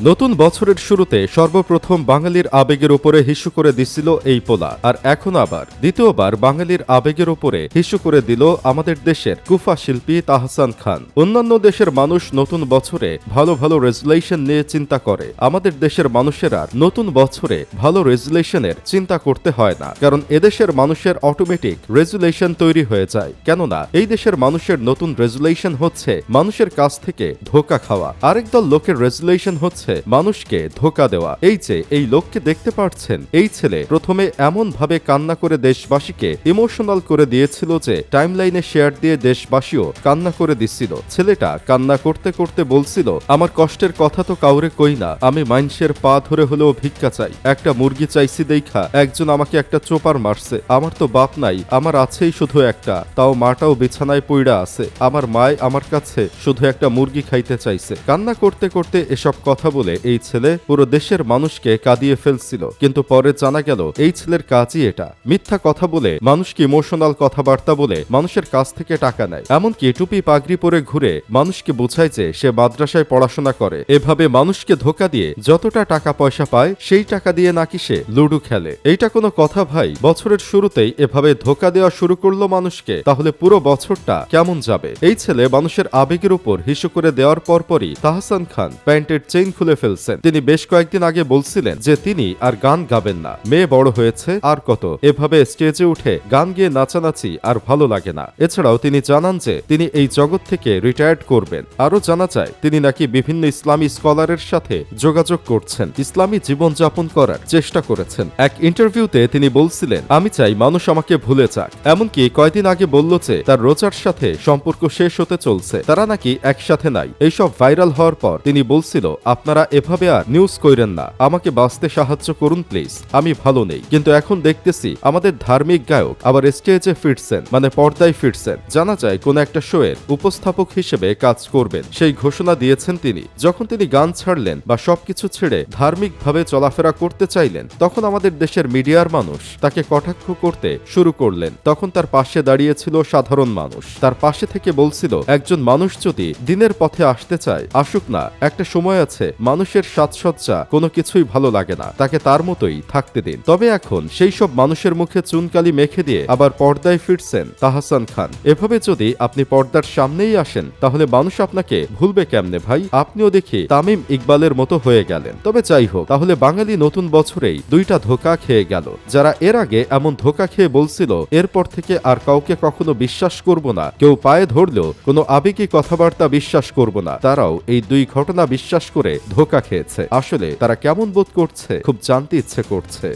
নতুন বছরের শুরুতে সর্বপ্রথম বাঙালির আবেগের উপরে হিসু করে দিছিল এই পোলা। আর এখন আবার, দ্বিতীয়বার বাঙালির আবেগের উপরে হিসু করে দিল আমাদের দেশের কুফা শিল্পী তাহসান খান। অন্যান্য দেশের মানুষ নতুন বছরে ভালো ভালো রেজুলেশন নিয়ে চিন্তা করে। আমাদের দেশের মানুষেরা নতুন বছরে ভালো রেজুলেশনের চিন্তা করতে হয় না। কারণ এদেশের মানুষের অটোমেটিক রেজুলেশন তৈরি হয়ে যায়। কেননা, এই দেশের মানুষের নতুন রেজুলেশন হচ্ছে মানুষের কাছ থেকে ধোকা খাওয়া। আরেক দল লোকের রেজুলেশন হচ্ছে মানুষকে ধোকা দেওয়া। এই যে, এই লোককে দেখতে পাচ্ছেন এই ছেলে প্রথমে এমন ভাবে কান্না করে দেশবাসীকে ইমোশনাল করে দিয়েছিল যে, টাইমলাইনে শেয়ার দিয়ে দেশবাসীও কান্না করে দিচ্ছিল। ছেলেটা কান্না করতে করতে বলছিল, আমার কষ্টের কথা তো কাউরে কই না। আমি মাইনসের পা ধরে হলেও ভিক্ষা চাই। একটা মুরগি চাইছি দেখা, একজন আমাকে একটা চোপার মারছে। আমার তো বাপ নাই, আমার আছেই শুধু একটা। তাও মাটাও বিছানায় পইড়া আছে। আমার মায় আমার কাছে শুধু একটা মুরগি খাইতে চাইছে। কান্না করতে করতে এসব কথা বলে এই ছেলে পুরো দেশের মানুষকে কাঁদিয়ে ফেলছিল। কিন্তু পরে জানা গেল, এই ছেলের কাজই এটা। মিথ্যা কথা বলে মানুষকে ইমোশনাল কথাবার্তা বলে, মানুষের কাছ থেকে টাকা নেয়। এমনকি টুপি পাগড়ি পরে ঘুরে, মানুষকে বোঝায় যে সে মাদ্রাসায় পড়াশোনা করে। এভাবে মানুষকে ধোকা দিয়ে যতটা টাকা পয়সা পায়, সেই টাকা দিয়ে নাকি সে লুডু খেলে। এইটা কোনো কথা ভাই? বছরের শুরুতেই এভাবে ধোকা দেওয়া শুরু করল মানুষকে, তাহলে পুরো বছরটা কেমন যাবে? এই ছেলে মানুষের আবেগের উপর হিসু করে দেওয়ার পরপরই তাহসান খান প্যান্টের চেইন খুলে ফেলছেন। তিনি বেশ কয়েকদিন আগে বলছিলেন যে তিনি আর গান গাবেন না। মেয়ে বড় হয়েছে, আর কত। এভাবে স্টেজে উঠে গান গিয়ে নাচানাচি আর ভালো লাগে না। এছাড়াও তিনি জানান যে তিনি এই জগৎ থেকে রিটায়ার্ড করবেন। আরও জানা যায়, তিনি নাকি বিভিন্ন ইসলামী স্কলারের সাথে যোগাযোগ করছেন। ইসলামী জীবনযাপন করার চেষ্টা করেছেন। এক ইন্টারভিউতে তিনি বলছিলেন, আমি চাই মানুষ আমাকে ভুলে যাক। এমনকি কয়দিন আগে বলল যে তার রোজার সাথে সম্পর্ক শেষ হতে চলছে। তারা নাকি একসাথে নাই। এইসব ভাইরাল হওয়ার পর তিনি বলছিল, আপনারা এভাবে আর নিউজ কইরেন না। আমাকে বাঁচতে সাহায্য করুন প্লিজ আমি ভালো নেই। কিন্তু এখন দেখতেছি আমাদের ধার্মিক গায়ক আবার স্টেজে ফিরছেন মানে পর্দায় ফিরছেন। জানা যায় কোন একটা শোয়ের উপস্থাপক হিসেবে কাজ করবেন। সেই ঘোষণা দিয়েছেন তিনি। যখন তিনি গান ছাড়লেন বা সবকিছু ছেড়ে ধার্মিকভাবে চলাফেরা করতে চাইলেন, তখন আমাদের দেশের মিডিয়ার মানুষ তাকে কটাক্ষ করতে শুরু করলেন। তখন তার পাশে দাঁড়িয়েছিল সাধারণ মানুষ। তার পাশে থেকে বলছিল, একজন মানুষ যদি দিনের পথে আসতে চায়, আসুক না। একটা সময় আছে মানুষের সাজসজ্জা কোনো কিছুই ভালো লাগে না। তাকে তার মতোই থাকতে দিন। তবে এখন সেই সব মানুষের মুখে চুনকালি মেখে দিয়ে আবার পর্দায় ফিরছেন তাহসান খান। এভাবে যদি আপনি পর্দার সামনেই আসেন, তাহলে মানুষ আপনাকে ভুলবে কেমনে ভাই? আপনিও দেখি তামিম ইকবালের মতো হয়ে গেলেন। তবে যাই হোক, তাহলে বাঙালি নতুন বছরেই দুইটা ধোকা খেয়ে গেল। যারা এর আগে এমন ধোকা খেয়ে বলছিল, এরপর থেকে আর কাউকে কখনো বিশ্বাস করব না, কেউ পায়ে ধরলেও কোনো আবেগী কথাবার্তা বিশ্বাস করব না, তারাও এই দুই ঘটনা বিশ্বাস করে ধোকা খেয়েছে। আসলে তারা কেমন বোধ করছে খুব জানতে ইচ্ছে করছে।